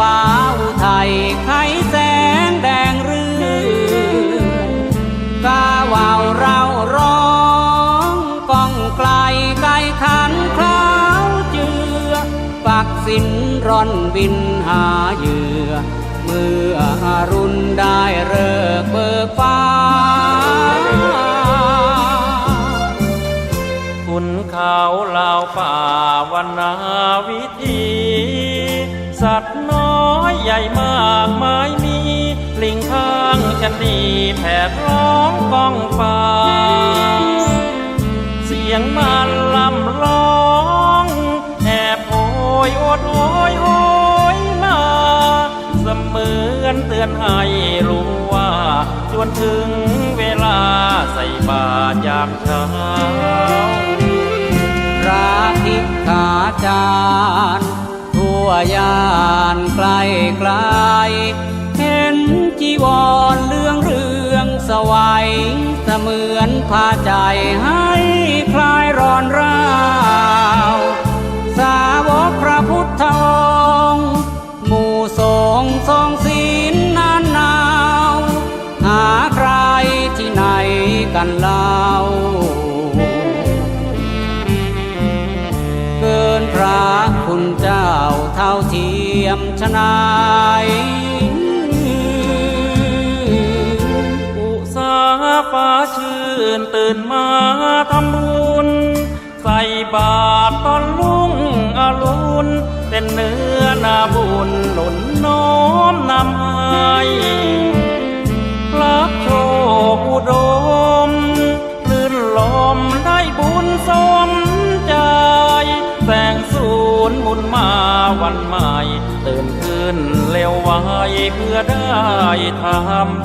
ฟ้าอุทัยไขแสงแดงเรือกาวาวเราร้องก้องไกลไกลขันคล้าวเจือปักสินร่อนบินหาเหยื่อเมื่ออรุณได้เลิกเบิกฟ้าคุณเขาเหล่าป่าวันนาวิธีสัตว์น มากมายมีลิงข้างชะนีแผดร้องก้องฟ้า เสียงมันลำร้องแอบโอยโอดโอยโอยมาเสมือนเตือนให้รู้ว่าจวนถึงเวลาใส่บาตรยามเช้าระภิกาจารย์ วยานไกลไกลเห็นจีวรเรื่องเรื่องสวัยเสมือนพาใจให้คลายร้อนร้าวสาวกพระพุทธองค์หมู่สงฆ์ทรงศีลนานนาว หาใครที่ไหนกันล่า ชนายอุสาฟ้าชื่นตื่นมาทำบุญ ใส่บาตรตอนลุ่งอรุณเป็นเนื้อนาบุญหนุนน้อมนำให้ ธรรม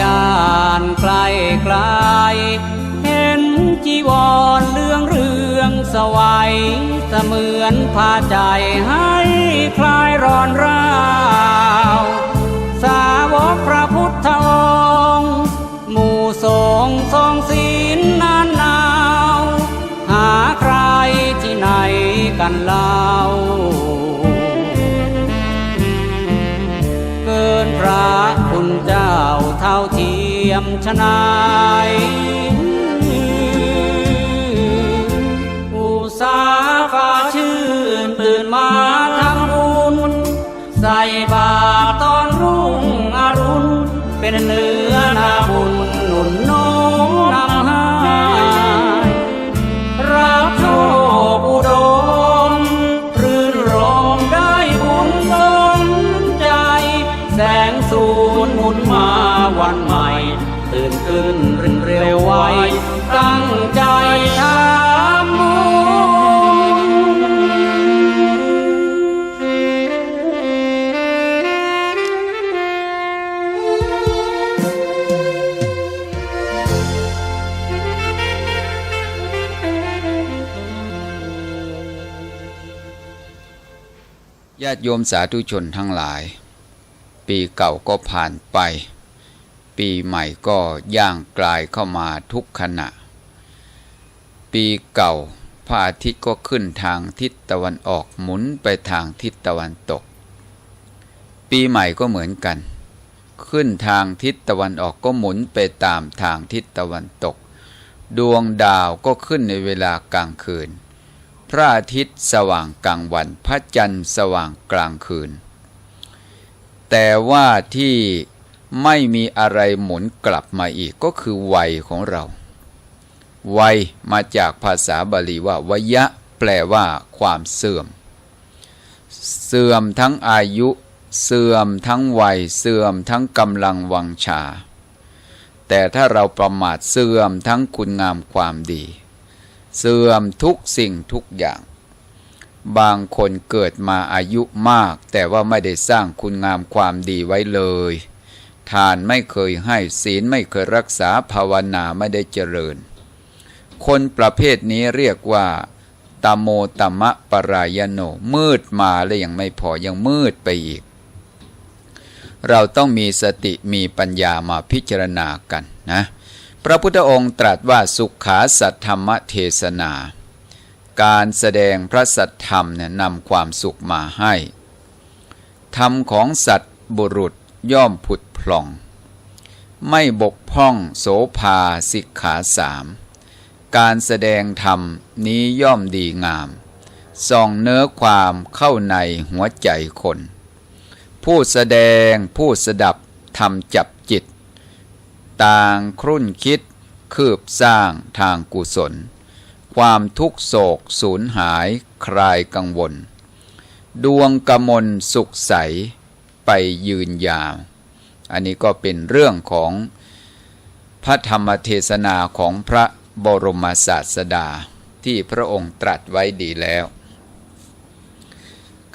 ยานไกลไกลเห็นจีวรเรื่องเรื่องสวัยเสมือนพาใจให้คลายร้อนร้าว ยมชนายอุสาฟ้าชื่นตื่นมาทำบุญใส่บาตรตอนรุ่งอรุณเป็นเนื้อาติโยมสาธุชนทั้งหลาย ปีเก่าก็ผ่านไป ปีใหม่ก็ย่างกลายเข้ามาทุกขณะ ปีเก่าพระอาทิตย์ก็ขึ้นทางทิศตะวันออกหมุนไปทางทิศตะวันตก ปีใหม่ก็เหมือนกัน ขึ้นทางทิศตะวันออกก็หมุนไปตามทางทิศตะวันตก ดวงดาวก็ขึ้นในเวลากลางคืน พระอาทิตย์สว่างกลางวัน พระจันทร์สว่างกลางคืน แต่ว่าที่ไม่มีอะไรหมุนกลับมาอีกก็คือวัยของเรา วัยมาจากภาษาบาลีว่าวยะ แปลว่าความเสื่อม เสื่อมทั้งอายุ เสื่อมทั้งวัย เสื่อมทั้งกำลังวังชา แต่ถ้าเราประมาทเสื่อมทั้งคุณงามความดี เสื่อมทุกสิ่งทุกอย่าง บางคนเกิดมาอายุมาก แต่ว่าไม่ได้สร้างคุณงามความดีไว้เลย ทานไม่เคยให้ศีลไม่เคยรักษาภาวนาไม่ได้เจริญ คนประเภทนี้เรียกว่าตโมตมะปรายโน มืดมาแล้วยังไม่พอยังมืดไปอีก เราต้องมีสติมีปัญญามาพิจารณากันนะ พระพุทธองค์ตรัสว่าสุขาสัทธรรมเทศนา การแสดงพระสัทธรรมเนี่ยนำความสุขมาให้ ธรรมของสัตว์บุรุษย่อมผุดพล่อง ไม่บกพร่องโสภาสิกขาสามการแสดงธรรมนี้ย่อมดีงาม ส่องเนื้อความเข้าในหัวใจคน ผู้แสดงผู้สดับทำจับจิต ต่างครุ่นคิด คืบสร้างทางกุศล ความทุกโศกสูญหายคลายกังวล ดวงกมลสุขใส ไปยืนยาว อันนี้ก็เป็นเรื่องของพระธรรมเทศนาของพระบรมศาสดาที่พระองค์ตรัสไว้ดีแล้ว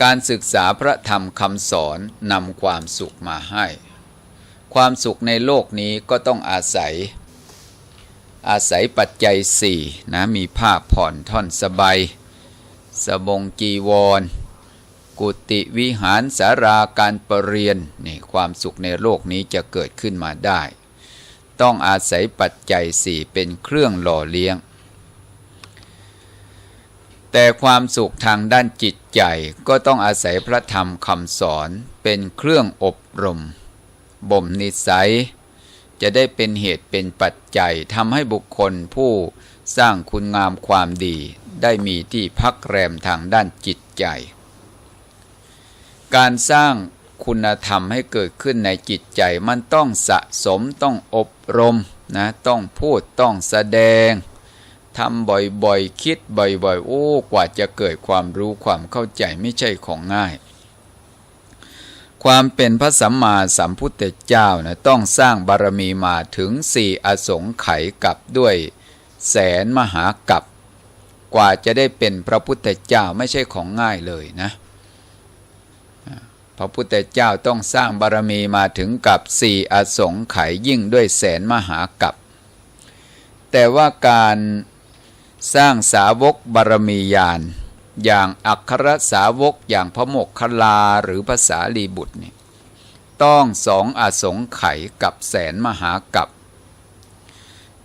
การศึกษาพระธรรมคำสอนนำความสุขมาให้ ความสุขในโลกนี้ก็ต้องอาศัย อาศัยปัจจัยสี่นะมีผ้าผ่อนท่อนสบายสบงจีวร กุฏิวิหารสาราการประเรียนนี่ความสุขในโลกนี้จะเกิดขึ้นมาได้ ต้องอาศัยปัจจัยสี่เป็นเครื่องหล่อเลี้ยง แต่ความสุขทางด้านจิตใจก็ต้องอาศัยพระธรรมคำสอนเป็นเครื่องอบรม บ่มนิสัย จะได้เป็นเหตุเป็นปัจจัยทำให้บุคคลผู้สร้างคุณงามความดี ได้มีที่พักแรมทางด้านจิตใจ การสร้างคุณธรรมให้เกิดขึ้นในจิตใจมันต้องสะสมต้องอบรมนะต้องพูดต้องแสดงทำบ่อยๆ คิดบ่อยๆ โอ้ กว่าจะเกิดความรู้ความเข้าใจไม่ใช่ของง่าย ความเป็นพระสัมมาสัมพุทธเจ้านะต้องสร้างบารมีมาถึงสี่อสงไขยกับด้วยแสนมหากับ กว่าจะได้เป็นพระพุทธเจ้าไม่ใช่ของง่ายเลยนะพระพุทธเจ้าต้องสร้างบารมีมาถึงกับสี่อสงไขยยิ่งด้วยแสนมหากับ แต่ว่าการสร้างสาวกบารมีญาณ อย่างอัครสาวกอย่างพระโมกขลาหรือภาษาลีบุตรเนี่ยต้องสองอสงไขยกับแสนมหากับ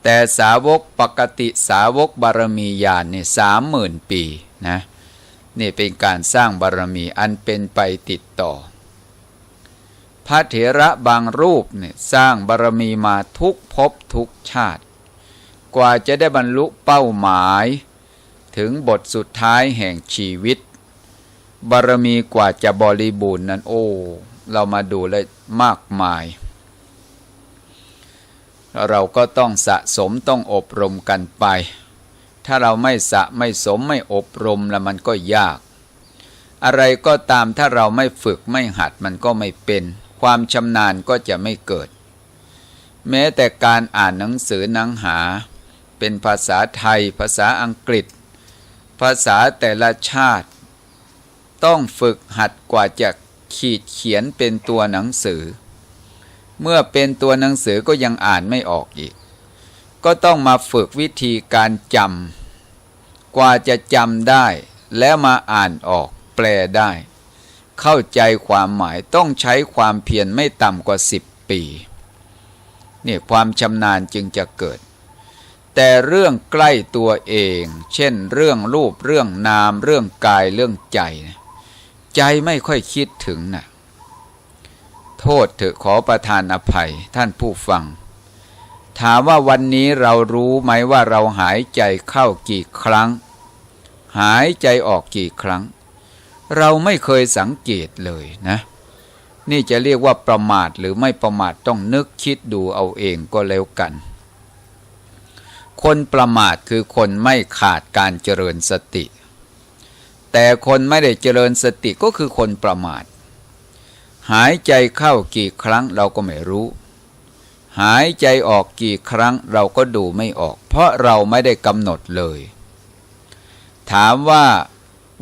แต่สาวกปกติสาวกบารมีญาณเนี่ยสามหมื่นปีนะนี่เป็นการสร้างบารมีอันเป็นไปติดต่อ พระเถระบางรูปเนี่ยสร้างบารมีมาทุกภพทุกชาติ กว่าจะได้บรรลุเป้าหมาย ถึงบทสุดท้ายแห่งชีวิต บารมีกว่าจะบริบูรณ์นั้นโอ้ เรามาดูเลยมากมาย เราก็ต้องสะสมต้องอบรมกันไป ถ้าเราไม่สะไม่สมไม่อบรมแล้วมันก็ยาก อะไรก็ตามถ้าเราไม่ฝึกไม่หัดมันก็ไม่เป็น ความชำนาญก็จะไม่เกิด แม้แต่การอ่านหนังสือหนังหาเป็นภาษาไทย ภาษาอังกฤษ ภาษาแต่ละชาติ ต้องฝึกหัดกว่าจะขีดเขียนเป็นตัวหนังสือ เมื่อเป็นตัวหนังสือก็ยังอ่านไม่ออกอีก ก็ต้องมาฝึกวิธีการจำกว่าจะจำได้ แล้วมาอ่านออกแปลได้ เข้าใจความหมายต้องใช้ความเพียรไม่ต่ำกว่าสิบปีนี่ความชำนาญจึงจะเกิด แต่เรื่องใกล้ตัวเอง เช่น เรื่องรูปเรื่องนาม เรื่องกายเรื่องใจ ใจไม่ค่อยคิดถึงนะโทษเถอะขอประทานอภัยท่านผู้ฟัง ถามว่าวันนี้เรารู้ไหมว่าเราหายใจเข้ากี่ครั้ง หายใจออกกี่ครั้ง เราไม่เคยสังเกตเลยนะ นี่จะเรียกว่าประมาทหรือไม่ประมาทต้องนึกคิดดูเอาเองก็แล้วกัน คนประมาทคือคนไม่ขาดการเจริญสติ แต่คนไม่ได้เจริญสติก็คือคนประมาท หายใจเข้ากี่ครั้งเราก็ไม่รู้ หายใจออกกี่ครั้งเราก็ดูไม่ออก เพราะเราไม่ได้กำหนดเลย ถามว่า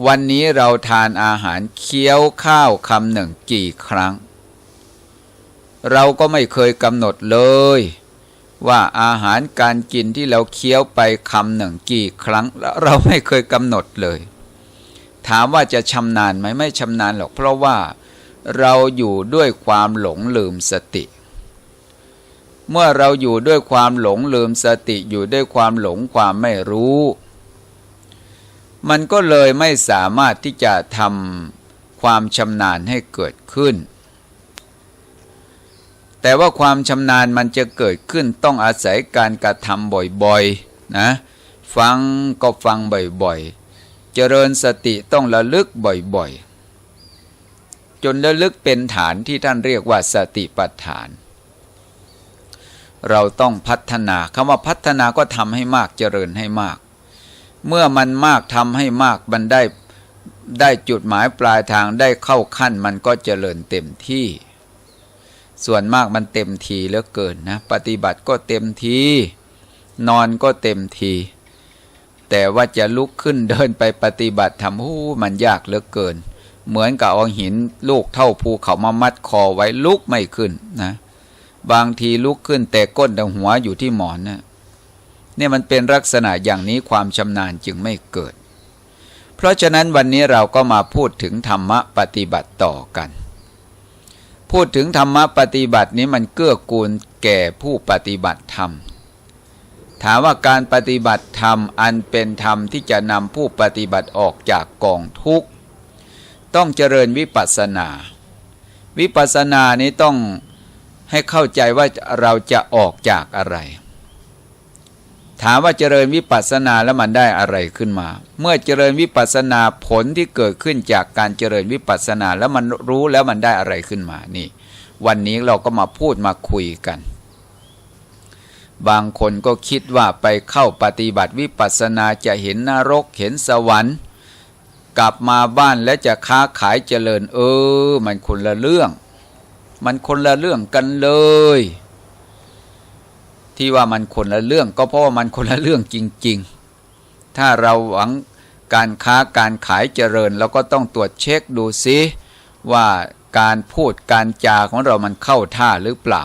วันนี้เราทานอาหารเคี้ยวข้าวคำหนึ่งกี่ครั้ง เราก็ไม่เคยกำหนดเลย ว่าอาหารการกินที่เราเคี้ยวไปคำหนึ่งกี่ครั้ง เราไม่เคยกำหนดเลย ถามว่าจะชำนาญไหมไม่ชำนาญหรอก เพราะว่าเราอยู่ด้วยความหลงลืมสติ เมื่อเราอยู่ด้วยความหลงลืมสติอยู่ด้วยความหลงความไม่รู้ มันก็เลยไม่สามารถที่จะทำความชำนาญให้เกิดขึ้น แต่ว่าความชำนาญมันจะเกิดขึ้นต้องอาศัยการกระทำบ่อยๆนะฟังก็ฟังบ่อยๆ เจริญสติต้องระลึกบ่อยๆ จนระลึกเป็นฐานที่ท่านเรียกว่าสติปัฏฐาน เราต้องพัฒนาคำว่าพัฒนาก็ทำให้มากเจริญให้มาก เมื่อมันมากทำให้มากมันได้ได้จุดหมายปลายทางได้เข้าขั้นมันก็เจริญเต็มที่ ส่วนมากมันเต็มทีเหลือเกินนะ ปฏิบัติก็เต็มที นอนก็เต็มที แต่ว่าจะลุกขึ้นเดินไปปฏิบัติทำหู้มันยากเหลือเกิน เหมือนกับเอาหินลูกเท่าภูเขามามัดคอไว้ลุกไม่ขึ้นนะ บางทีลุกขึ้นแต่ก้นแต่หัวอยู่ที่หมอนนะเนี่ยมันเป็นลักษณะอย่างนี้ความชำนาญจึงไม่เกิด เพราะฉะนั้นวันนี้เราก็มาพูดถึงธรรมะปฏิบัติต่อกัน พูดถึงธรรมะปฏิบัตินี้มันเกื้อกูลแก่ผู้ปฏิบัติธรรม ถามว่าการปฏิบัติธรรมอันเป็นธรรมที่จะนำผู้ปฏิบัติออกจากกองทุกข์ ต้องเจริญวิปัสสนา วิปัสสนานี้ต้องให้เข้าใจว่าเราจะออกจากอะไร ถามว่าเจริญวิปัสสนาแล้วมันได้อะไรขึ้นมา เมื่อเจริญวิปัสสนาผลที่เกิดขึ้นจากการเจริญวิปัสสนาแล้วมันรู้แล้วมันได้อะไรขึ้นมานี่ วันนี้เราก็มาพูดมาคุยกัน บางคนก็คิดว่าไปเข้าปฏิบัติวิปัสสนาจะเห็นนรกเห็นสวรรค์ กลับมาบ้านและจะค้าขายเจริญ เออ มันคนละเรื่อง มันคนละเรื่องกันเลย ที่ว่ามันคนละเรื่อง ก็เพราะว่ามันคนละเรื่องจริง ๆ ถ้าเราหวังการค้าการขายเจริญเราก็ต้องตรวจเช็คดูซิว่าการพูดการจาของเรามันเข้าท่าหรือเปล่า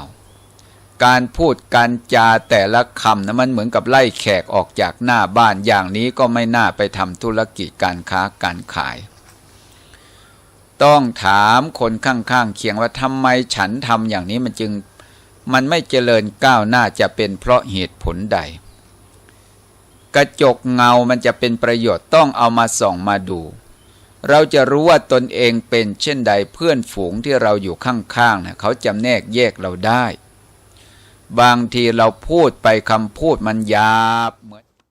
การพูดการจาแต่ละคำนะมันเหมือนกับไล่แขกออกจากหน้าบ้านอย่างนี้ก็ไม่น่าไปทำธุรกิจการค้าการขาย ต้องถามคนข้างๆเคียงว่าทำไมฉันทำอย่างนี้มันจึง มันไม่เจริญก้าวหน้าจะเป็นเพราะเหตุผลใด กระจกเงามันจะเป็นประโยชน์ต้องเอามาส่องมาดู เราจะรู้ว่าตนเองเป็นเช่นใดเพื่อนฝูงที่เราอยู่ข้างๆนะเขาจำแนกแยกเราได้ บางทีเราพูดไปคำพูดมันหยาบ